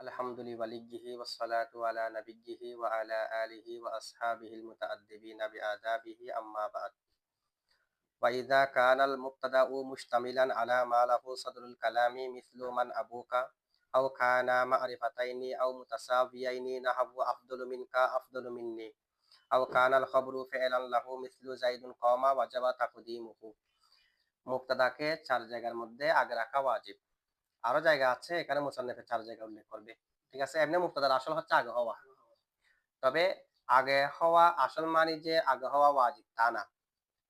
الحمد لوليه والصلاة على نبيه وعلى آله وأصحابه المتأدبين بآدابه أما بعد وإذا كان المبتدأ مشتملا على ما له صدر الكلام مثل من أبوك أو كان معرفتين أو متساويين نحو أفضل منك أفضل مني أو كان الخبر فعلا له مثل زيد قام وجب تقديمه মুক্তাদাকে চার জায়গার মধ্যে আগে রাখা ওয়াজিব আরও জায়গা আছে, এখানে মুসান্নিফের চার জায়গা উল্লেখ করবে। ঠিক আছে? এমনি মুক্তাদার আসল হচ্ছে আগে হওয়া। তবে আগে হওয়া আসল মানে যে আগে হওয়া ওয়াজিব, তা না।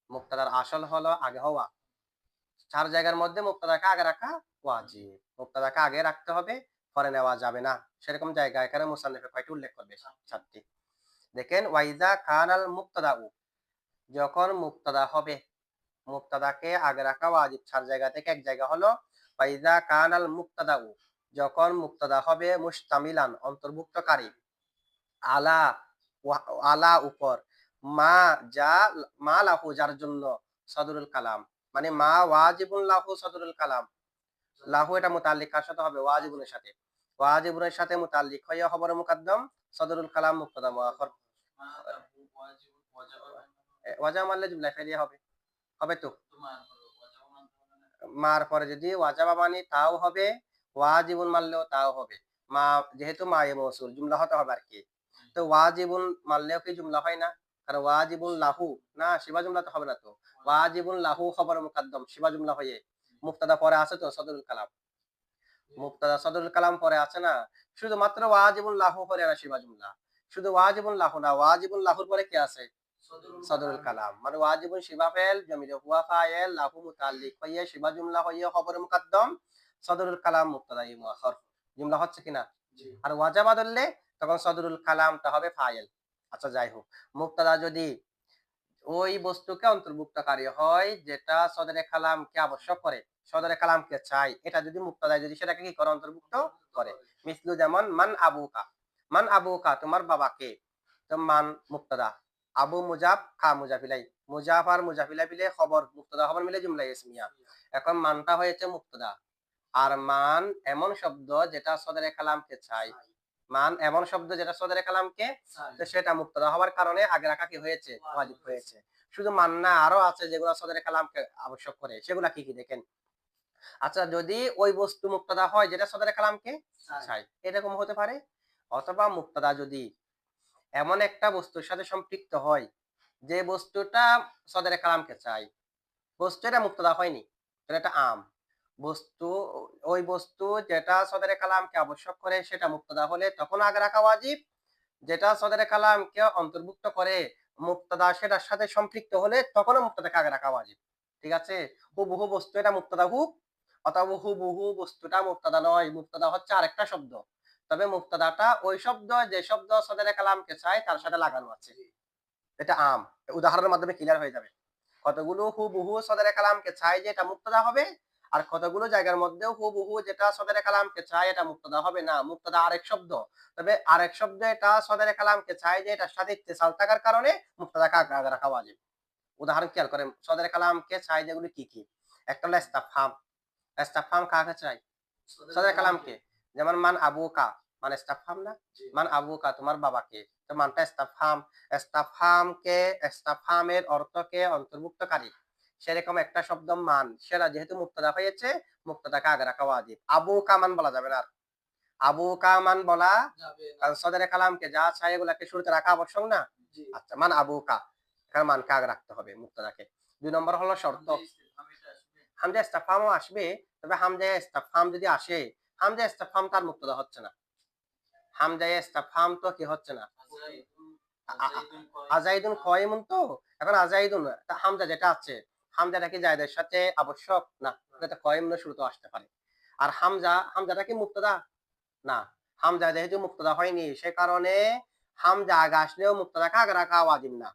মুক্তাদার আসল হলো আগে হওয়া। চার জায়গার মধ্যে মুক্তাদাকে আগে রাখা ওয়াজিব। মুক্তাদাকে আগে রাখতে হবে, পরে নেওয়া যাবে না। সেরকম জায়গা এখানে মুসান্নিফে কয়টি উল্লেখ করবে? চারটি দেখেন ওয়াইদা কানাল মুক্তাদা উ যখন মুক্তাদা হবে মুক্তাদাকে আগে রাখা ওয়াজিব। চার জায়গা থেকে এক জায়গা হলো ওয়াইদা কানাল মুক্তাদা যখন মুক্তাদা হবে মুস্তামিলান অন্তর্ভুক্তকারী। আলা আলা উপর, মা যা, মা লাহু, যার জন্য সদরুল কালাম। মানে মা ওয়াজিবুল লাহু, সদরুল কালাম। লাহু এটা মুতাল্লিক, কার সাথে হবে? ওয়াজিবুনের সাথে। ওয়াজিবুনের সাথে মুতাল্লিক হইয়া খবর মুকাদ্দম, সদরুল কালাম, মুক্তাদা, মুআখর। ওয়াজা মারলে জুমলা ফেলিয়া হবে। হবে তো? মার পরে যদি ওয়াজাবা মানি তাও হবে। ওয়াজিবুন মারলেও তাও হবে। মা যেহেতু মা এ মৌসুল জুমলা হতে হবে আর কি তো ওয়াজিবুন মারলেও কি জুমলা হয় না? কারণ ওয়াজিবুল লাহু, না, শিবা জুমলা তো হবে না তো। ওয়াজিবুল লাহু খবর মুকাদ্দম, শিবা জুমলা হয়ে। মুক্তাদা পরে আছে তো, সদরুল কালাম। মুক্তাদা সদরুল কালাম পরে আছে না? শুধু শুধুমাত্র ওয়াজিবুল লাহু পরে না, শিবা জুমলা। শুধু ওয়াজিবুল লাহু না ওয়াজিবুল লাহুর পরে কি আছে? সদরুল কালাম। মানে ওয়াজিবুন শিবা ফেল জমিরে হুয়া ফাইল লাহু মুতাল্লিক। হইয়ে শিবা জুমলা হইয়ে খবর মুকাদ্দম সদরুল কালাম মুক্তাদা মুআখর। জুমলা হচ্ছে কিনা আর ওয়াজাবা ধরলে তখন সদরুল কালামটা হবে ফাইল আচ্ছা যাই হোক মুক্তাদা যদি ওই বস্তুকে অন্তর্ভুক্তকারী হয় যেটা সদরে কালামকে আবশ্যক করে সদরে কালামকে চাই এটা যদি মুক্তাদায় যদি সেটাকে কি করে? অন্তর্ভুক্ত করে। মিসলু যেমন মান আবুকা। মান আবুকা তোমার বাবাকে? তো মান মুক্তাদা আবু মুজাব খা মুজাফিলাই। মুজাফ আর মুজাফিলাই মিলে খবর মুক্তদা খবর মিলে জুমলা ইসমিয়া এখন মানটা হয়েছে মুক্তদা। আর মান এমন শব্দ যেটা সদরে কালামকে চাই। মান এমন শব্দ যেটা সদরে কালামকে তো সেটা মুক্তদা হওয়ার কারণে আগে রাখা কি হয়েছে? ওয়াজিব হয়েছে। শুধু মান না আরও আছে যেগুলো সদরে কালামকে আবশ্যক করে। সেগুলা কি কি দেখেন? আচ্ছা যদি ওই বস্তু মুক্তদা হয় যেটা সদরে কালামকে চাই এরকম হতে পারে? অথবা মুক্তদা যদি এমন একটা বস্তুর সাথে সম্পৃক্ত হয় যে বস্তুটা সদরে কালামকে চাই। বস্তু এটা মুক্তদা হয়নি এটা আম। বস্তু, ওই বস্তু যেটা সদরে কালামকে আবশ্যক করে সেটা মুক্তদা হলে তখন আগে রাখা ওয়াজিব। যেটা সদরে কালামকে অন্তর্ভুক্ত করে মুক্তদা সেটার সাথে সম্পৃক্ত হলে তখনও মুক্তদাকে আগে রাখা ওয়াজিব। ঠিক আছে? হুবহু বস্তু এটা মুক্তদা হুক অথবা হুবহু বস্তুটা মুক্তদা নয়। মুক্তদা হচ্ছে আরেকটা শব্দ। তবে মুক্তাদাটা ওই শব্দ যে শব্দ সদরে কালামকে চায় তার সাথে লাগানো আছে। এটা আম। উদাহরণের মাধ্যমে ক্লিয়ার হয়ে যাবে। কতগুলো হুবহু সদরে কালামকে চায় যে এটা মুক্তাদা হবে আর কতগুলো জায়গার মধ্যেও হুবহু যেটা সদরে কালামকে চায় এটা মুক্তাদা হবে না। মুক্তাদা আরেক শব্দ। তবে আরেক শব্দ এটা সদরে কালামকে চায় যে এটার সাথে ইত্তেসাল থাকার কারণে মুক্তাদাকে আগে রাখা ওয়াজিব। উদাহরণ খেয়াল করেন সদরে কালামকে চায় যেগুলো কি কি? একটা হলো ইস্তাফহাম। ইস্তাফহাম কাকে চাই সদরে কালামকে। যেমন মান আবু কা মানে ইস্তাফহাম না? মান আবু কা তোমার বাবাকে। তো মানটা ইস্তাফহাম ইস্তাফহামকে ইস্তাফহামের অর্থকে অন্তর্ভুক্তকারী? সেরকম একটা শব্দ মান। সেটা যেহেতু মুক্তাদা হয়েছে মুক্তাদাকে আগে রাখা ওয়াজিব। আবু কা মান বলা যাবে না আবু কা মান বলা কারণ সদরে কালামকে যা চাই এগুলাকে শুরুতে রাখা আবশ্যক না? আচ্ছা মান আবু কা এখানে মানকে আগে রাখতে হবে মুক্তাদাকে। দুই নম্বর হলো শর্ত। হামজা ইস্তাফহামও আসবে। তবে হামজা ইস্তাফহাম যদি আসে হামজা ইস্তাফহাম তার মুক্তদা হচ্ছে না। ইস্তাফহাম তো কি হচ্ছে না? আজাইদুন কয়মুন তো? এখন আজাইদুন হামজা যেটা আছে হামজাটা কি জায়দের সাথে আবশ্যক? না এটা আসতে পারে। আর হামজা হামজাটা কি মুক্তদা? না হামজা যেহেতু মুক্তদা হয়নি সে কারণে হামজা আগে আসলেও মুক্তদাকে আগে রাখা ওয়াজিব না।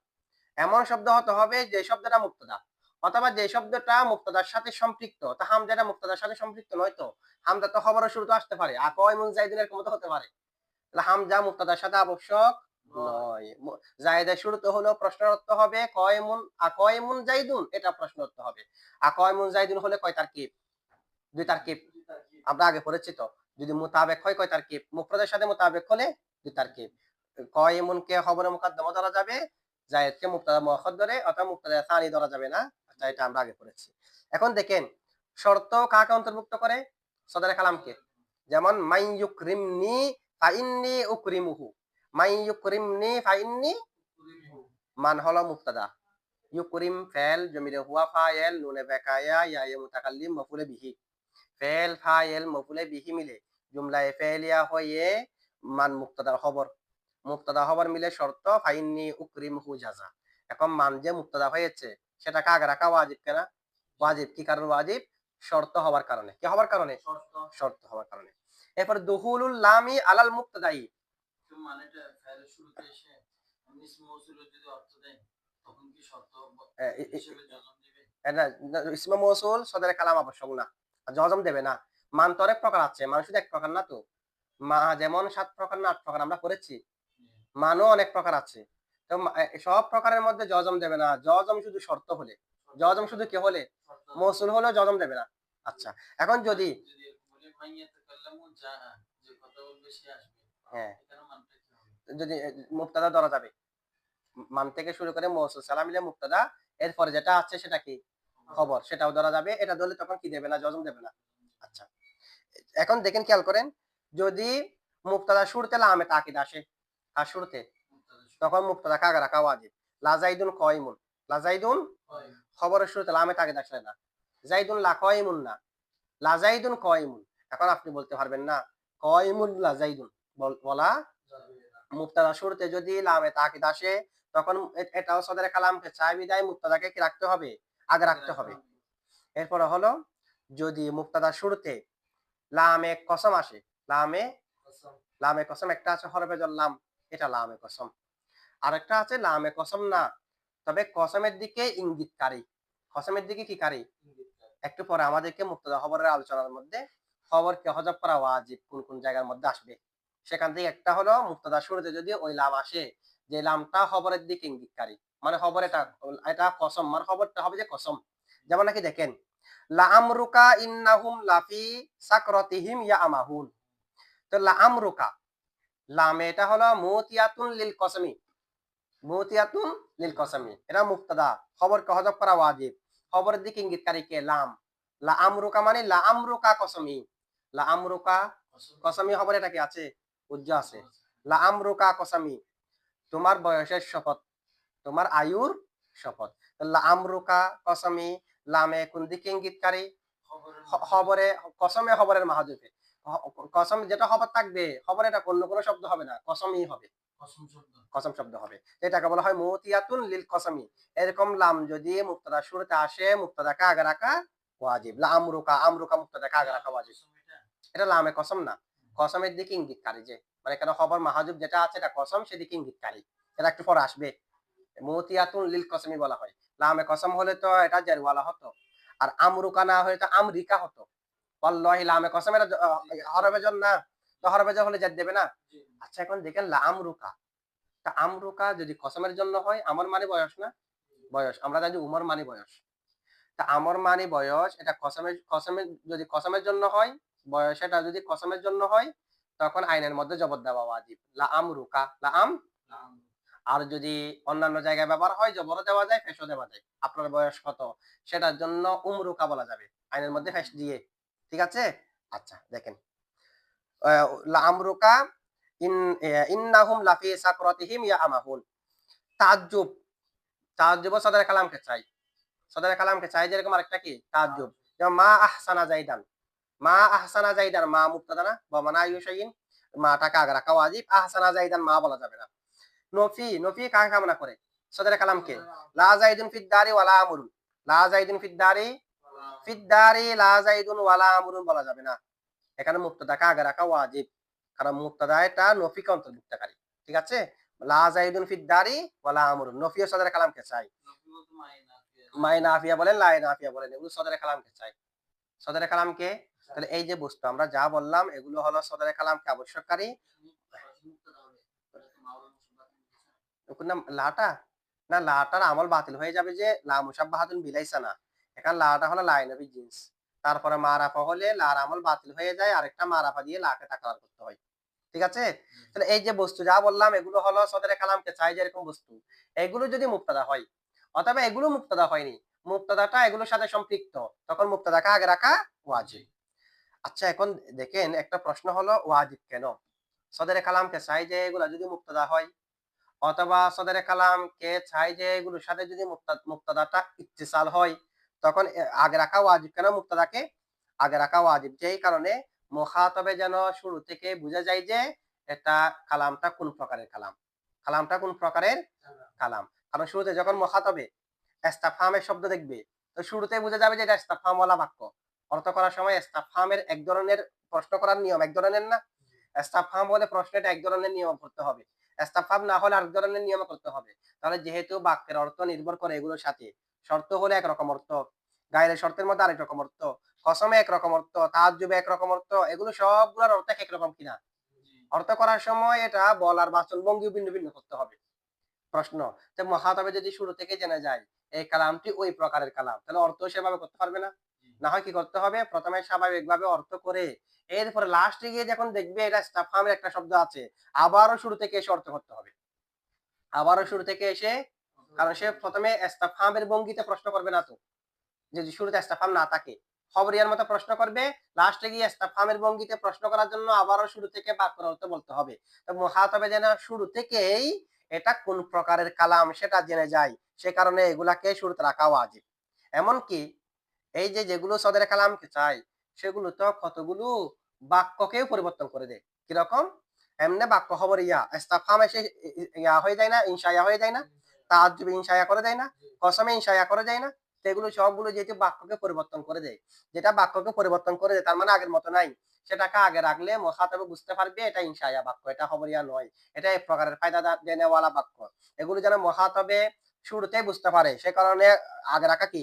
এমন শব্দ হতে হবে যে শব্দটা মুক্তদা। অথবা যে শব্দটা মুক্তদার সাথে সম্পৃক্ত তা হামজাটা মুক্তদার সাথে সম্পৃক্ত নয় তো? হামজা তো খবরের শুরু তো আসতে পারে আকয়মুন জাইদিনের ক্ষমতা হতে পারে। হামজা মুক্তদার সাথে আবশ্যক নয়। হলো প্রশ্নের হবে, কয়মুন আকয়মুন জাইদুন? এটা প্রশ্ন হবে। আকয়মুন জাইদুন হলে কয় তারকিব? দুই তারকিব। আমরা আগে পড়েছি তো। যদি মোতাবেক হয় কয় তারকিব? মুফরাদের সাথে মোতাবেক হলে দুই তারকিব। কয়মুনকে খবরে মুকদ্দমা ধরা যাবে মুক্তাদা ধরে মুক্তাদা সানি ধরা যাবে না। আচ্ছা এটা আমরা আগে পড়েছি। এখন দেখেন, শর্ত কাকে অন্তর্ভুক্ত করে? সদরে কালামকে। যেমন মাই ইউকরিমনি ফাইন্নি উকরিমুহু মাই ইউকরিমনি ফাইন্নি মান হলো মুক্তাদা ইউকরিম ফেল জমিরে হুয়া ফায়েল নুনে বেকায়া ইয়া ইয়া মুতাকাল্লিম মফুলে বিহি ফেল ফায়েল মফুলে বিহি মিলে জুমলায়ে ফেলিয়া হয়ে মান মুক্তাদার খবর মুক্তাদা খবর মিলে শর্ত ফাইন্নি উকরিমহু জাজা এখন মান যে মুক্তাদা হয়েছে সেটা কাগে রাখা ওয়াজিব কেনা? ওয়াজিব কি কারণ ওয়াজিব? শর্ত হওয়ার কারণে। কি হওয়ার কারণে? শর্ত। শর্ত হওয়ার কারণে। এরপর দুহুলুল লামি আলাল মুক্তাদাই ইসম জজম দিবে? এটা ইসমে মৌসুল সদরে কালাম আবশ্যক না। জজম দেবে না। মান তো অনেক প্রকার আছে মান শুধু এক প্রকার না তো। মা যেমন সাত প্রকার না আট প্রকার আমরা করেছি মানও অনেক প্রকার আছে। তো সব প্রকারের মধ্যে জজম দেবে না। জজম শুধু শর্ত হলে। জজম শুধু কে হলে? মৌসুল হলেও জজম দেবে না। আচ্ছা এখন যদি হ্যাঁ। এখানে মানটা কি হবে? যদি মুক্তাদা ধরা যাবে। মান থেকে শুরু করে মৌসুল সালাম মিলে মুক্তাদা এরপরে যেটা আছে সেটা কি? খবর। সেটাও ধরা যাবে। এটা ধরলে তখন কি দেবে না? জজম দেবে না। আচ্ছা। এখন দেখেন খেয়াল করেন যদি মুক্তাদা শুরুতে লামে তাকিদ আসে আর শুরুতে তখন মুক্তাদা কাগা রাখা ওয়াজিব। লাজাইদুন কয়মুন লাজাইদুন খবরের শুরুতে লামে তাকিদ আসলে না। জাইদুন লা কয়মুন না। লাজাইদুন কয়মুন এখন আপনি বলতে পারবেন না। লাজাইদুন বল- মুক্তাদা শুরুতে যদি লামে তাকিদ আসে তখন এটাও সদরে কালামকে চাই বিদায় মুক্তাদাকে কি রাখতে হবে? আগে রাখতে হবে। এরপরে হলো যদি মুক্তাদা শুরুতে লামে কসম আসে লামে লামে কসম একটা আছে লাম এটা লামে কসম। আরেকটা আছে লামে কসম না তবে কসমের দিকে ইঙ্গিতকারী কসমের দিকে কি কারি? একটু পরে আমাদেরকে মুক্তাদা খবরের আলোচনার মধ্যে খবরকে হজব করা ওয়াজিব? কোন কোন জায়গার মধ্যে আসবে? সেখান থেকে একটা হলো মুক্তাদা শুরুতে যদি ওই লাম আসে, যে লামটা খবরের দিকে ইঙ্গিতকারী মানে খবর এটা এটা কসম মানে খবরটা হবে যে কসম। যেমন নাকি দেখেন লা আমরুকা ইন্নাহুম লাফি সাকরাতিহিম ইয়া তো লামে এটা হলো মুতিয়াতুন লিল কসমি। মুতিয়াতুন লিল কসমি। এটা হজব করা ওয়াজিব? খবরের দিকে ইঙ্গিতকারী কে? লাম। লা আমরুকা মানে লা আমরুকা কসমি। লা আমরুকা কসম। কসমি খবর এটা কি আছে? উজ্জ আছে। লা আমরুকা কসমি। তোমার বয়সের শপথ। তোমার আয়ুর শপথ। লা আমরুকা কসমি লামে কোন দিকে ইঙ্গিতকারী খবরে কসমে খবরের মাহাজুফে কসম যেটা খবর থাকবে খবরে এটা অন্য কোনো শব্দ হবে না কসমই হবে। কসম শব্দ। হবে। এটাকে বলা হয় মতিয়াতুন লিল কসমি। এরকম লাম যদি মুক্তাদা শুরুতে আসে মুক্তাদাকে আগে রাখা ওয়াজিব লা আমরুকা আমরুকা মুক্তাদাকে আগে রাখা ওয়াজিব এটা? লামে কসম না। কসমের দিকে ইঙ্গিতকারী যে মানে কেন খবর মাহাজুব যেটা আছে এটা কসম সেদিকে ইঙ্গিতকারী। এটা একটু পরে আসবে। মতিয়াতুন লিল কসমি বলা হয়। লামে কসম হলে তো এটা জারওয়ালা হতো। আর আমরুকা না হলে তো আমরিকা হতো। অল্লাহি লামে কসম এটা আহ, না। তো জন হলে জাত দেবে না। আচ্ছা এখন দেখেন লা আমরুকা। তা আমরুকা যদি কসমের জন্য হয় আমার মানে বয়স না? বয়স। আমরা জানি উমর মানে বয়স। তা আমর মানে বয়স এটা কসমের কসমের যদি কসমের জন্য হয় এটা যদি কসমের জন্য হয়, তখন আইনের মধ্যে জবর দেওয়া ওয়াজিব। লা আমরুকা, লা আম। আর যদি অন্যান্য জায়গায় ব্যবহার হয়, জবরও দেওয়া যায়, ফেসও দেওয়া যায়। আপনার বয়স কত? সেটার জন্য উমরুকা বলা যাবে। আইনের মধ্যে ফেস দিয়ে। ঠিক আছে? আচ্ছা দেখেন। লা আমরুকা, ইন ইন্নাহুম লাফি সাকরাতিহিম ইয়া আমাহুন। তাজ্জুব। তাজ্জুব সদর কালামকে চাই। সদর কালামকে চাই, যেরকম আরেকটা কি? তাজ্জুব। মা আহসানা জাইদান। মা আহসানা জাইদান মা মুক্তাদা না বা মানা ইউশাইন মাটাকে আগে রাখা ওয়াজিব আহসানা জাইদান মা বলা যাবে না নফি নফি কাকে কামনা করে সদর কালামকে লা জাইদুন ফিদ দারি ওয়ালা আমরুন লা জাইদুন ফিদ দারি ফিদ দারি লা জাইদুন ওয়ালা আমরুন বলা যাবে না এখানে মুক্তাদাকে আগে রাখা ওয়াজিব কারণ মুক্তাদা এটা নফিকে অন্তর্ভুক্তকারী ঠিক আছে লা জাইদুন ফিদ দারি ওয়ালা আমরুন নফি ও সদর কালামকে চাই নফি বলতে মাই নাফিয়া। বলেন লাই নাফিয়া বলেন এগুলো সদরে কালামকে চাই সদরে কালামকে তাহলে এই যে বস্তু আমরা যা বললাম এগুলো হলো সদরে কালামকে আবশ্যককারী? বলতেছে। ওখানে নাম লাটা? না লাটার আমল বাতিল হয়ে যাবে যে লা মুসাব্বাহাতুন বিলাইসা না। এখানে লাটা হলো লাই নবী জিন্স। তারপরে মারাফা হলে লার আমল বাতিল হয়ে যায় আরেকটা মারাফা দিয়ে লাকে তাকরার করতে হয়। ঠিক আছে? তাহলে এই যে বস্তু যা বললাম এগুলো হলো সদরে কালামকে চাই যে এরকম বস্তু। এগুলো যদি মুক্তাদা হয় অথবা এগুলো মুক্তাদা হয়নি মুক্তাদাটা এগুলোর সাথে সম্পৃক্ত তখন মুক্তাদাকে আগে রাখা ওয়াজিব। আচ্ছা এখন দেখেন একটা প্রশ্ন হলো, ওয়াজিব কেন? সদরে কালামকে চাই যে এগুলো যদি মুক্তাদা হয়? অথবা সদরে কালামকে চাই যে এগুলোর সাথে যদি মুক্তা- মুক্তাদাটা ইত্তিসাল হয়? তখন আগে রাখা ওয়াজিব কেন মুক্তাদাকে? আগে রাখা ওয়াজিব যেই কারণে মুখাতবে যেন শুরু থেকে বোঝা যায় যে এটা কালামটা কোন প্রকারের কালাম? কালামটা কোন প্রকারের কালাম? কারণ শুরুতে যখন মুখাতবে এস্তাফামের শব্দ দেখবে, তো শুরুতে বোঝা যাবে যে এটা এস্তাফামওয়ালা বাক্য। অর্থ করার সময় এস্তাফামের এক ধরনের প্রশ্ন করার নিয়ম, এক ধরনের না? এস্তাফাম বলে প্রশ্নটা এক ধরনের নিয়ম করতে হবে। এস্তাফাম না হলে আরেক ধরনের নিয়ম করতে হবে। তাহলে যেহেতু বাক্যের অর্থ নির্ভর করে এগুলোর সাথে, শর্ত হলে একরকম অর্থ, গায়ের শর্তের মধ্যে আরেক রকম অর্থ, কসমে একরকম অর্থ তাজ্জুবে একরকম অর্থ, এগুলো সবগুলোর অর্থ একরকম কিনা? অর্থ করার সময় এটা বলার বাচন ভঙ্গি ভিন্ন ভিন্ন করতে হবে। প্রশ্ন মহাতবে যদি শুরু থেকে জেনে যায়, এই কালামটি ওই প্রকারের কালাম, তাহলে অর্থ সেভাবে করতে পারবে না? না হয় কি করতে হবে? প্রথমে স্বাভাবিকভাবে অর্থ করে এরপরে লাস্টে গিয়ে যখন দেখবে এটা স্টাফামের একটা শব্দ আছে, আবারও শুরু থেকে এসে অর্থ করতে হবে। আবারও শুরু থেকে এসে, কারণ সে প্রথমে এস্তাফামের ভঙ্গিতে প্রশ্ন করবে না তো। যদি শুরুতে এস্তাফাম না থাকে। খবরিয়ার মতো প্রশ্ন করবে লাস্টে গিয়ে এস্তাফামের ভঙ্গিতে প্রশ্ন করার জন্য আবারও শুরু থেকে বাক্যর অর্থ বলতে হবে। তো মহাতবে যেন শুরু থেকেই এটা কোন প্রকারের কালাম সেটা জেনে যায়। সে কারণে এগুলাকে শুরুতে রাখা ওয়াজিব। এমনকি এই যে যেগুলো সদর কালামকে চাই সেগুলো তো কতগুলো বাক্যকেও পরিবর্তন করে দেয়। কীরকম এমনি বাক্য খবর ইয়া ইস্তাফাম এসে ইয়া হয়ে যায় না ইনশায়া হয়ে যায় না তাজ্জুবে ইনশায়া করে দেয় না, কসমে ইনশায়া করে যায় না, সেগুলো সবগুলো যেহেতু বাক্যকে পরিবর্তন করে দেয়। যেটা বাক্যকে পরিবর্তন করে দেয়, তার মানে আগের মতো নাই। সেটাকে আগে রাখলে মহাতবে বুঝতে পারবে, এটা ইনশায়া বাক্য, এটা খবরিয়া নয়। এটা এক প্রকারের ফায়দা দেনেওয়ালা বাক্য। এগুলো যেন মহাতবে শুরুতেই বুঝতে পারে। সে কারণে আগে রাখা কি?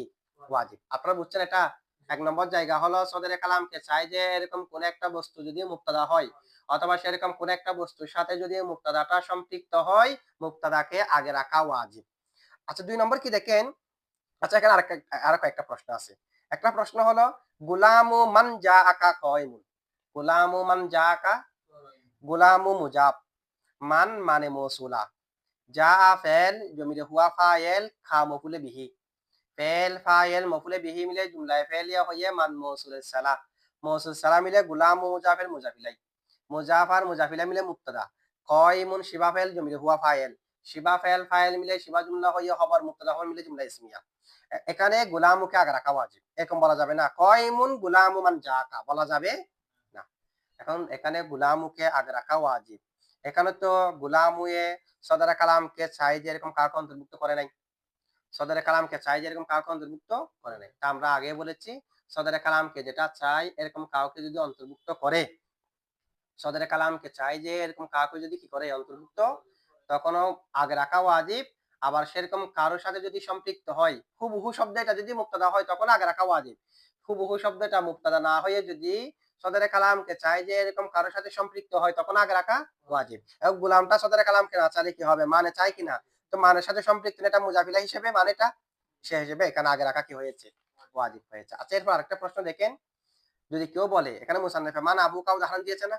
ওয়াজিব। আপনারা বুঝছেন এটা? এক নম্বর জায়গা হলো কালামকে চাই যে এরকম কোন একটা বস্তু যদি মুক্তাদা হয়, অথবা সেরকম কোন একটা বস্তুর সাথে যদি মুক্তাদাটা সম্পৃক্ত হয়, মুক্তাদাকে আগে রাখা ওয়াজিব। আচ্ছা দুই নম্বর কি দেখেন? আচ্ছা এখানে কয়েকটা প্রশ্ন আছে। একটা প্রশ্ন হলো, গুলামু মান যা আকা কয়মুন গুলামু মান যা আকা গুলামু মুজাব। মান মানে মৌসুলা। যা ফেল জমিরে হুয়া খা বিহি। ফেল ফায়েল মফুলে বিহি মিলে জুমলায় ফেল ইয়া হইয়ে মান মৌসুল সালা মৌসুল সালা মিলে গুলাম মুজাফের মুজাফিলাই মুজাফার মুজাফিলা মিলে মুক্তদা কয়মুন শিবা ফেল জমিরে হুয়া ফায়েল শিবা ফেল ফায়েল মিলে শিবা জুমলা হইয়ে খবর মুক্তদা হল মিলে জুমলা ইসমিয়া এখানে গুলামুকে আগে রাখা ওয়াজিব এরকম বলা যাবে না কয়মুন গুলামু মান জাকা বলা যাবে না। এখন এখানে গুলামুকে আগে রাখা ওয়াজিব এখানে তো গুলামুয়ে সদরে কালামকে যে এরকম কাউকে অন্তর্ভুক্ত করে নাই। সদরে কালামকে চাই যে এরকম কাউকে অন্তর্ভুক্ত করে নাই। তা আমরা আগে বলেছি, সদরে কালামকে যেটা চাই এরকম কাউকে যদি অন্তর্ভুক্ত করে, সদরে কালামকে চাই যে এরকম কাউকে যদি কি করে অন্তর্ভুক্ত, তখনও আগে রাখা ওয়াজিব, আবার সেরকম কারোর সাথে যদি সম্পৃক্ত হয়, হুবহু শব্দটা যদি মুক্তাদা হয়, তখন আগে রাখা ওয়াজিব। হুবহু শব্দটা মুক্তাদা না হয়ে যদি সদরে কালামকে চাই যে এরকম কারোর সাথে সম্পৃক্ত হয়, তখন আগে রাখা ওয়াজিব। এবং গুলামটা সদরে কালামকে না চাইলে কি হবে? মানে চাই কিনা তো মানের সাথে সম্পৃক্ত এটা মুজাফিলা হিসেবে মানেটা সে হিসেবে এখানে আগে রাখা কি হয়েছে? ওয়াজিব হয়েছে। আচ্ছা এরপর আরেকটা প্রশ্ন দেখেন। যদি কেউ বলে, এখানে মুসান্নেফে, মান আবু কা উদাহরণ দিয়েছে না?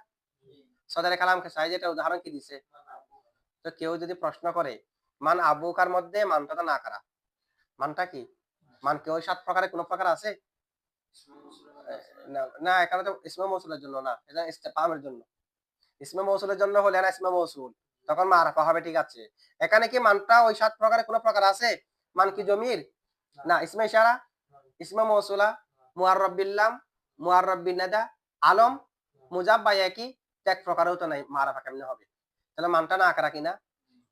সদরে কালামকে যে এটা উদাহরণ কি দিছে? তো কেউ যদি প্রশ্ন করে, মান আবুকার মধ্যে মানটা না করা? মানটা কি? মান কেউ সাত প্রকারে কোন প্রকার আছে? না না, এখানে তো ইসমা মৌসুলের জন্য না, এটা ইস্তেফামের জন্য। ইসমা মৌসুলের জন্য হলে না ইসমা মৌসুল? তখন মারাফা হবে, ঠিক আছে। এখানে কি মানটা ওই সাত প্রকারে কোন প্রকার আছে? মান কি জমির? না, ইসমা ইশারা, ইসমা মৌসুলা মুআররাব বিল্লাম মুআররাব বিনাদা আলম মুজাব বা একই এক প্রকারও তো নাই মারাফা কেমনে হবে? তাহলে মানটা না আকারা কিনা?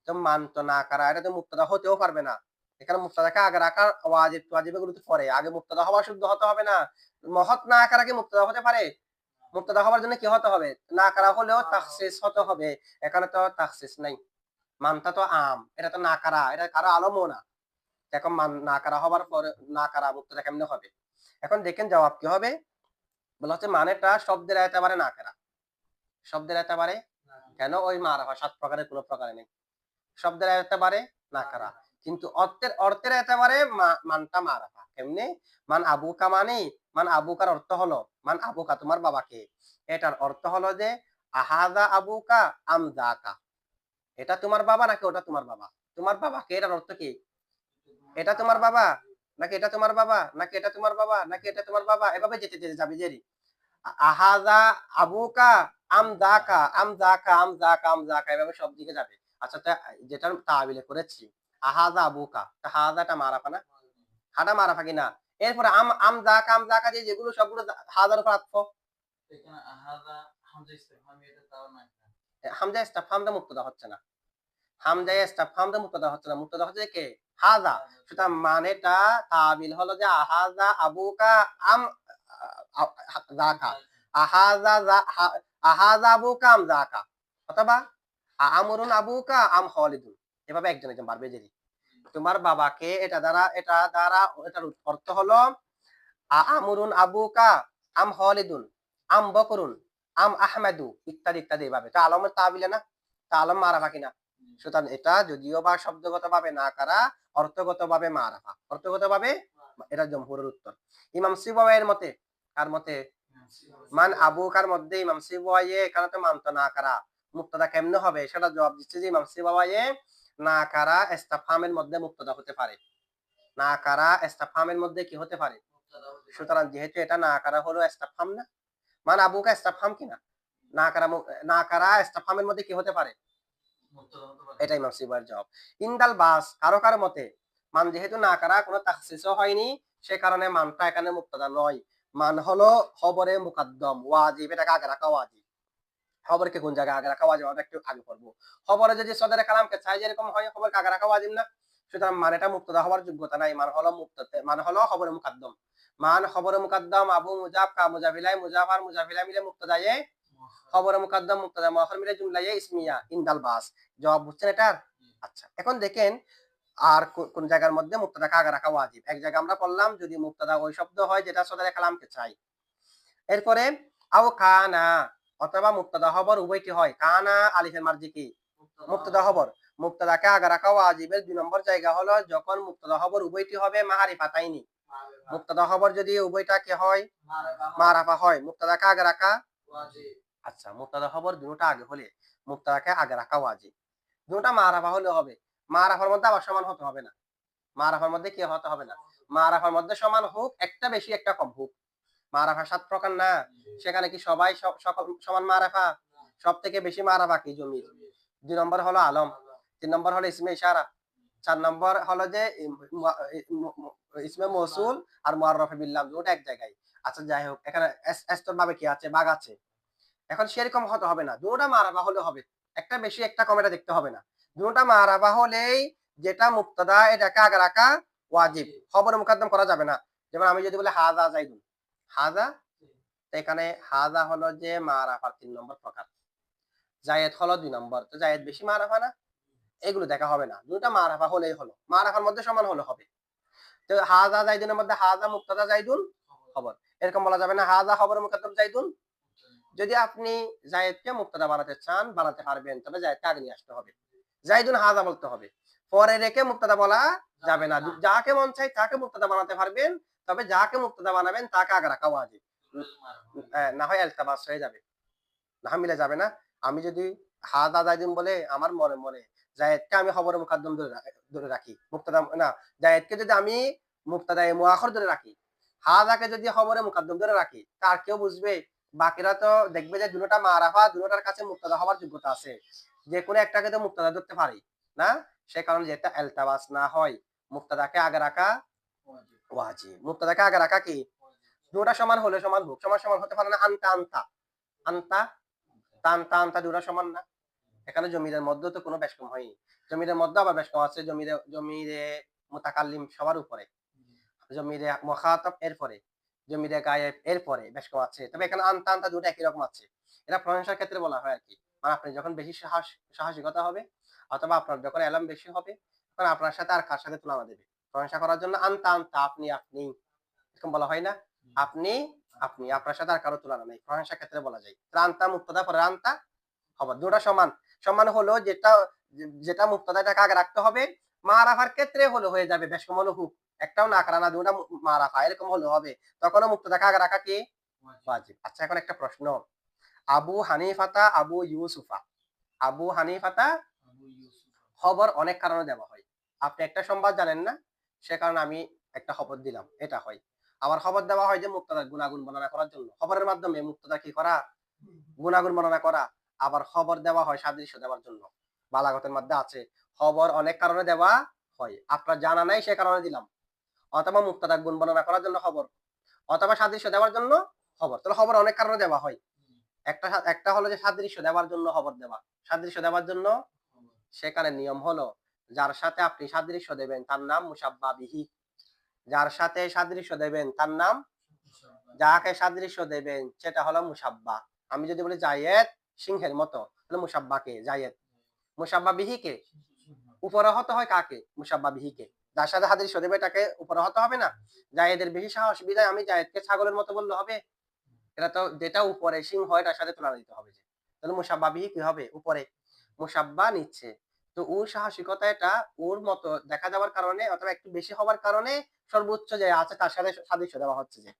তো মান তো না আকারা এটা তো মুক্তাদা হতেও পারবে না। এখানে মুক্তাদাকে আগে রাখার ওয়াজিব ওয়াজিব তো পরে আগে মুক্তাদা হওয়া শুদ্ধ হতে হবে না। মহৎ না আকারা কি মুক্তাদা হতে পারে? মুক্তাদা হওয়ার জন্য কি হতে হবে? না আকারা হলেও তাকসিস হতে হবে। এখানে তো তাকসিস নাই। মানটা তো আম। এটা তো না কারা। এটা কারও আলমও না। এখন মান না কারা হবার পরে না কারা মুক্তাদা কেমনে হবে? এখন দেখেন জবাব কি হবে? বলা হচ্ছে মানেটা শব্দের একেবারে না কারা। শব্দের একেবারে কেন? ওই মারাফা সাত প্রকারের কোনো প্রকারে নেই। শব্দের একেবারে না কারা। কিন্তু অর্থের অর্থের একেবারে মানটা মারাফা কেমনে? মান আবু কামানি মান আবুকার অর্থ হলো, মান আবুকা তোমার বাবাকে। এটার অর্থ হলো যে আহাদা আবুকা আম জাকা এটা তোমার বাবা নাকি ওটা তোমার বাবা? তোমার বাবাকে এটার অর্থ কি? এটা তোমার বাবা, নাকি এটা তোমার বাবা, নাকি এটা তোমার বাবা, নাকি এটা তোমার বাবা? এভাবে যেতে যেতে যাবে জেরি আ- আহাদা আবুকা আম জাকা আম জাকা আম জাকা আম জাকা এভাবে সব দিকে যাবে। আচ্ছা যেটা তাবিলে করেছি। আহাদা আবুকা। তা হাদাটা মারাফা না? হাটা মারাফা কিনা এরপরে আম আম জাকা আম জাকা যে যেগুলো সবগুলো হাজার উপর আত্ম। হামজা হামজা ইস্তাফহামদা মুক্তদা হচ্ছে না। হামজা ইস্তাফহামদা মুক্তদা হচ্ছে না। মুক্তদা হচ্ছে কে? হাজা। সুতরাং মানেটা তাবিল হলো যে আহাজা আবুকা আম জাকা আহাজা আহাজা আবুকা আম জাকা অথবা আমরুন আবুকা আম এভাবে একজন একজন পারবে যদি তোমার বাবাকে এটা দ্বারা এটা দ্বারা এটার অর্থ হলো আমরুন আবুকা আম হলিদুন আম বকরুন আম আহমেদু ইত্যাদি ইত্যাদি এভাবে। তো আলমের তাবিলে না? তা আলম মারাফা কিনা? সুতরাং এটা যদিও বা শব্দগত ভাবে না করা অর্থগত ভাবে মারাফা। অর্থগত ভাবে এটা জমহুরের উত্তর। ইমাম সিবাইয়ের মতে কার মতে? মান আবু কার মধ্যে ইমাম সিবাইয়ে এখানে তো মানত না করা? মুক্তদা কেমনে হবে? সেটা জবাব দিচ্ছে যে ইমাম সিবাইয়ে না কারা ইস্তাফহামের মধ্যে মুক্তদা হতে পারে? না কারা ইস্তাফহামের মধ্যে কি হতে পারে? সুতরাং যেহেতু এটা না কারা হলো ইস্তাফহাম না মান আবুকা ইস্তাফহাম কিনা না? কারা মু- না মধ্যে কি হতে পারে? এটা ইমাম সিবার জবাব। ইন্দাল বাস কারও কারও মতে মান যেহেতু না কারা কোনো তাখসিসও হয়নি সে কারণে মানটা এখানে মুক্তদা নয়। মান হলো খবরে মুকাদ্দম ওয়াজিব এটাকে আগে রাখা ওয়াজিব। খবরকে কোন জায়গায় আগে রাখা ওয়াজিব? আমরা একটু আগে পড়ব। খবরে যদি সদরে কালামকে চাই যেরকম হয় খবরকে আগে রাখা ওয়াজিব না? সুতরাং মান এটা মুক্তদা হওয়ার যোগ্যতা নাই। মান হলো মুক্ত মান হলো খবরে মুকাদ্দম। মান খবরে মুকাদ্দম আবু মুজাব কা মুজাফিলাই মুজাফার মুজাফিলা মিলে মুক্তদায়ে খবরে মুকাদ্দম মুক্তদা মুআখার মিলে জুমলায়ে ইসমিয়া ইন্দাল বাস। জবাব বুঝছেন এটার? আচ্ছা এখন দেখেন আর কোন জায়গার মধ্যে মুক্তদা আগে রাখা ওয়াজিব? এক জায়গায় আমরা পড়লাম যদি মুক্তদা ওই শব্দ হয় যেটা সদরে কালামকে চাই। এরপরে আও কানা অথবা মুক্তদা খবর উভয়টি হয়। কানা আলিফের মার্জি কি? মুক্তদা। খবর মুক্তদাকে আগে রাখা ওয়াজিবের দুই নম্বর জায়গা হলো যখন মুক্তদা খবর উভয়টি হবে মাহারিফা। তাইনি মুক্তদা খবর যদি উভয়টা কি হয়? মারাফা হয়। মুক্তদাকে আগে রাখা? আচ্ছা মুক্তদা খবর দুটোটা আগে হলে মুক্তদাকে আগে রাখা ওয়াজিব। দুটা মারাফা হলে হবে। মারাফার মধ্যে আবার সমান হতে হবে না। মারাফার মধ্যে কি হতে হবে না। মারাফার মধ্যে সমান হোক একটা বেশি একটা কম হোক। মারাফা সাত প্রকার না? সেখানে কি সবাই সমান মারাফা? সব থেকে বেশি মারাফা কি জমির? দুই নম্বর হলো আলম, তিন নম্বর হলো ইসমে ইশারা, চার নম্বর হলো যে ইসমে মৌসুল আর মুআররফে বিল্লাহ দুটো এক জায়গায়। আচ্ছা যাই হোক, এখানে এস্তর ভাবে কি আছে? বাঘ আছে। এখন সেরকম হতে হবে না। দুটা মারাবা হলে হবে। একটা বেশি, একটা কম এটা দেখতে হবে না। দুটা মারাবা হলেই যেটা মুক্তদা, এটাকে আগে রাখা ওয়াজিব। খবর মুকদ্দম করা যাবে না। যেমন আমি যদি বলি হাজা জাইদুন হাজা এখানে হাজা হলো যে মারাফার তিন নম্বর প্রকার। জায়েদ হলো দুই নম্বর, তো জায়েদ বেশি মারাফা না? এগুলো দেখা হবে না। দুটা মারাফা হলেই হলো। মারাফার মধ্যে সমান হলে হবে। তো হাজা জাইদুনের মধ্যে হাজা মুক্তদা জাইদুন খবর। এরকম বলা যাবে না, হাজা খবর মুকদ্দম জাইদুন। যদি আপনি জায়েদকে মুক্তাদা বানাতে চান, বানাতে পারবেন, তবে জায়েদকে আগে নিয়ে আসতে হবে। জাইদুন হাজা বলতে হবে। পরে রেখে মুক্তাদা বলা যাবে না। যাকে মন চাই তাকে মুক্তদা বানাতে পারবেন। তবে যাকে মুক্তদা বানাবেন, তাকে আগে রাখা ওয়াজিব। না হয় এলতাবাস হয়ে যাবে। না মিলে যাবে না। আমি যদি হাজা জাইদুন বলে আমার মনে মনে জায়েদকে আমি খবর মুকাদ্দম ধরে রাখি মুক্তদা না, জায়েদকে যদি আমি মুক্তদা মুআখর ধরে রাখি হাজাকে যদি খবরে মুকাদ্দম ধরে রাখি, তার কেউ বুঝবে, বাকিরা তো দেখবে যে দুটোটা মারাফা দুটোটার কাছে মুক্তদা হওয়ার যোগ্যতা আছে। যে কোনো একটাকে তো মুক্তদা ধরতে পারি, না? সে কারণে যেটা এলতাবাস না হয় মুক্তদাকে আগে রাখা ওয়াজিব। মুক্তদাকে আগে রাখা কি দুটা সমান হলে সমান হোক সমান সমান হতে পারে না, আনতা আনতা। আনতা তানতা আনতা দুটা সমান না। এখানে জমিদের মধ্যে তো কোনো হয়নি। জমিদের মধ্যে আবার আছে জমিরে জমিরে মোতাকাল্লিম সবার উপরে। জমিরে পরে জমিরে গায়েব আছে। তবে এখানে আনতা আনতা দুটো একই রকম আছে। এটা প্রশংসার ক্ষেত্রে বলা হয় আর কি মানে আপনি যখন বেশি সাহস, সাহসিকতা হবে, অথবা আপনার যখন এলাম বেশি হবে, তখন আপনার সাথে আর কার সাথে তুলনা দেবে? প্রশংসা করার জন্য আনতা আনতা আপনি আপনি। এরকম বলা হয় না? আপনি আপনি আপনার সাথে আর কারও তুলনা নেই। প্রশংসার ক্ষেত্রে বলা যায়। আনতা মুক্তদা পরে আনতা খবর। দুটা সমান। সমান হলো যেটা যেটা মুক্তদা এটাকে আগে রাখতে হবে। মারাফার ক্ষেত্রে হলো হয়ে যাবে বেশ কম হলো হুক। একটাও না কারা না দুটা মা রাখা এরকম হলে হবে। তখনও মুক্তদাকে আগে রাখা কি? আচ্ছা এখন একটা প্রশ্ন। আবু হানিফাতা আবু ইউসুফা। আবু হানিফাতা খবর অনেক কারণে দেওয়া হয়। আপনি একটা সংবাদ জানেন না? সে কারণে আমি একটা খবর দিলাম এটা হয়। আবার খবর দেওয়া হয় যে মুক্তদার গুণাগুণ বর্ণনা করার জন্য। খবরের মাধ্যমে মুক্তদা কি করা? গুণাগুণ বর্ণনা করা। আবার খবর দেওয়া হয় সাদৃশ্য দেওয়ার জন্য। বালাগতের মধ্যে আছে খবর অনেক কারণে দেওয়া হয়। আপনার জানা নাই সে কারণে দিলাম। অথবা মুক্তদা গুণ বর্ণনা করার জন্য খবর। অথবা সাদৃশ্য দেওয়ার জন্য খবর। তাহলে খবর অনেক কারণে দেওয়া হয়। একটা একটা হলো যে সাদৃশ্য দেওয়ার জন্য খবর দেওয়া। সাদৃশ্য দেওয়ার জন্য। সেখানে নিয়ম হলো যার সাথে আপনি সাদৃশ্য দেবেন, তার নাম মুসাব্বা বিহি। যার সাথে সাদৃশ্য দেবেন, তার নাম যাকে সাদৃশ্য দেবেন, সেটা হলো মুসাব্বা। আমি যদি বলি জায়েদ, সিংহের মতো, তাহলে মুসাব্বাকে জায়েদ। মুসাব্বা বিহিকে উপরে হতে হয় কাকে? মুসাব্বা বিহিকে যার সাথে সাদৃশ্য দেবে, তাকে উপরে হতে হবে না? জায়েদের বেশি সাহস, বিদায়, আমি জায়েদকে ছাগলের মতো বললে হবে? এটা তো, যেটা উপরে সিংহ, এটার সাথে তুলনা দিতে হবে তাহলে মুসাব্বা বিহি কি হবে? উপরে। মুসাব্বা নিচ্ছে। তো ওর সাহসিকতা এটা ওর মতো দেখা যাওয়ার কারণে অথবা একটু বেশি হওয়ার কারণে সর্বোচ্চ যে আছে তার সাথে সাদৃশ্য দেওয়া হচ্ছে যে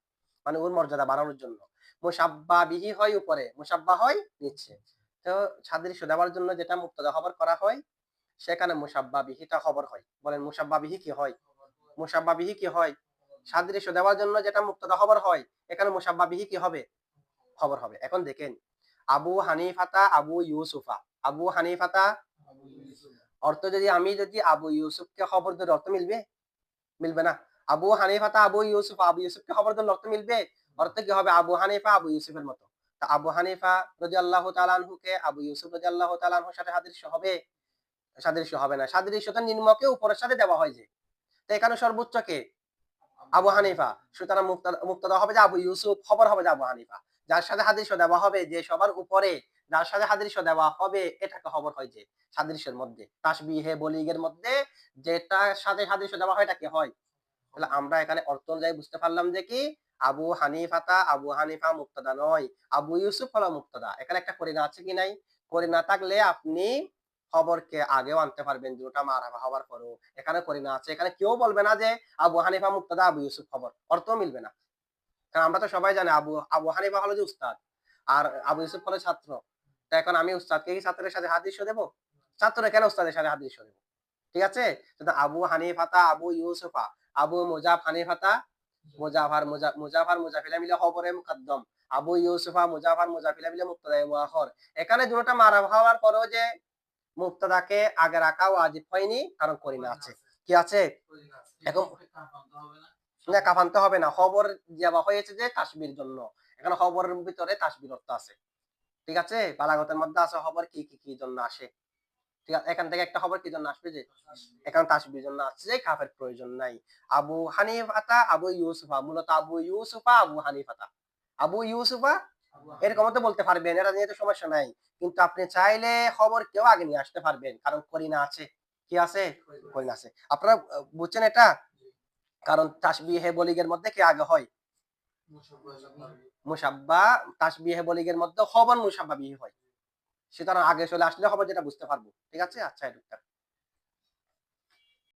মানে ওর মর্যাদা বাড়ানোর জন্য। মুসাব্বা বিহি হয় উপরে মুসাব্বা হয় নিচ্ছে তো সাদৃশ্য দেওয়ার জন্য যেটা মুক্তদা খবর করা হয়, সেখানে মুসাব্বা বিহিটা খবর হয়। বলেন মুসাব্বা বিহি কি হয়? মুসাব্বা বিহি কি হয়? সাদৃশ্য দেওয়ার জন্য যেটা মুক্তদা খবর হয়, এখানে মুসাব্বা বিহি কি হবে? খবর হবে। এখন দেখেন, আবু হানিফাতা, আবু ইউসুফা। আবু হানিফাতা। অর্থ যদি আমি যদি আবু ইউসুফকে খবর ধরে অর্থ মিলবে? মিলবে না। আবু হানিফাতা আবু ইউসুফ, আবু ইউসুফকে খবর ধরলে অর্থ মিলবে? অর্থ কি হবে? আবু হানিফা, আবু ইউসুফের মতো। তা আবু হানিফা রাজি আল্লাহ তালানহুকে আবু ইউসুফ রাজি আল্লাহ তালানহুর সাথে সাদৃশ্য হবে? সাদৃশ্য হবে না। সাদৃশ্যতা নিম্নকে উপরের সাথে দেওয়া হয় যে। তো এখানে সর্বোচ্চ কে? আবু হানিফা। সুতরাং মুক্তা- মুক্তদা হবে যে আবু ইউসুফ, খবর হবে যে আবু হানিফা। যার সাথে সাদৃশ্য দেওয়া হবে, যে সবার উপরে যার সাথে সাদৃশ্য দেওয়া হবে, এটাকে খবর হয় যে সাদৃশ্যের মধ্যে। তাসবিহে, বলিগের মধ্যে যেটার সাথে সাদৃশ্য দেওয়া হয়, এটাকে হয়। তাহলে আমরা এখানে অর্থ অনুযায়ী বুঝতে পারলাম যে কি? আবু হানিফাতা আবু হানিফা মুক্তদা নয়। আবু ইউসুফ হলো মুক্তদা। এখানে একটা করিনা আছে কি নাই? করিনা থাকলে আপনি খবরকে আগেও আনতে পারবেন ওটা মারা হওয়ার পরও। এখানে করিনা আছে। এখানে কেউ বলবে না যে আবু হানিফা মুক্তদা, আবু ইউসুফ খবর। অর্থ মিলবে না। কারণ আমরা তো সবাই জানি আবু আবু হানিফা হলো যে উস্তাদ আর আবু ইউসুফ হলো ছাত্র। তা এখন আমি উস্তাদকে কি ছাত্রের সাথে হাদিস দেবো? ছাত্র কেন উস্তাদের সাথে হাদিস দেবো? ঠিক আছে? আবু হানিফাতা আবু ইউসুফা আবু মুজাফ হানিফাতা মুজাফার মুজা- মুজাফার মুজাফিলা মিলে খবরে মুকদ্দম। আবু ইউসুফা মুজাফার মুজাফিলা মিলে মুক্তদা মুআখর এখানে দুটোটা মারা হওয়ার পরেও যে মুক্তদাকে আগে রাখা ওয়াজিব হয়নি কারণ করিনা আছে। কি আছে? এখন- কাফানতে হবে না? খবর দেওয়া হয়েছে যে তাসবির জন্য। এখানে খবরের ভিতরে তাসবির অর্থ আছে। ঠিক আছে? বালাগতের মধ্যে আছে খবর কি কি কি জন্য আসে। ঠিক আছে? এখান থেকে একটা খবর কি জন্য আসবে যে, এখানে জন্য আসছে যে কাফের প্রয়োজন নাই। আবু হানিফাতা, আবু ইউসুফা, মূলত আবু ইউসুফা, আবু হানিফাতা। আবু ইউসুফা এরকম তো বলতে পারবেন নিয়ে তো সমস্যা নাই। কিন্তু আপনি চাইলে খবর কেউ আগে নিয়ে আসতে পারবেন। কারণ করিনা আছে। কি আছে। করিনা আছে। আপনারা বুঝছেন এটা? কারণ তাসবিহে বলিগের মধ্যে কে আগে হয়? মুসাব্বা তাসবি মুসাব্বা তাসবিহে বলিগের মধ্যে হবান মুসাব্বা বিয়ে হয়। সুতরাং আগে চলে আসলে হবে যেটা বুঝতে পারব। ঠিক আছে? আচ্ছা এটা